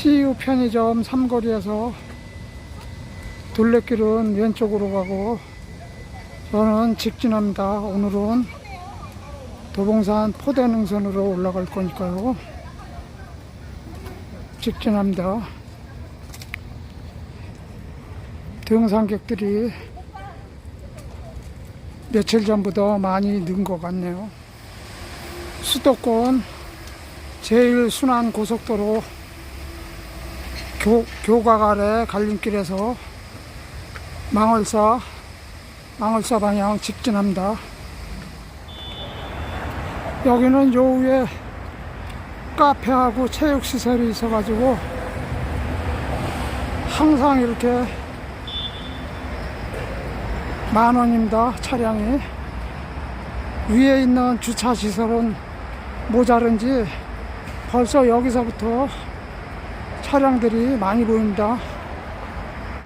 CU 편의점 삼거리에서 둘레길은 왼쪽으로 가고 저는 직진합니다. 오늘은 도봉산 포대능선으로 올라갈 거니까요. 직진합니다. 등산객들이 며칠 전보다 많이 는 것 같네요. 수도권 제일 순환 고속도로 교, 교각 아래 갈림길에서 망월사 망월사 방향 직진합니다. 여기는 요 위에 카페하고 체육시설이 있어가지고 항상 이렇게 만 원입니다. 차량이 위에 있는 주차 시설은 모자른지 벌써 여기서부터 차량들이 많이 보입니다.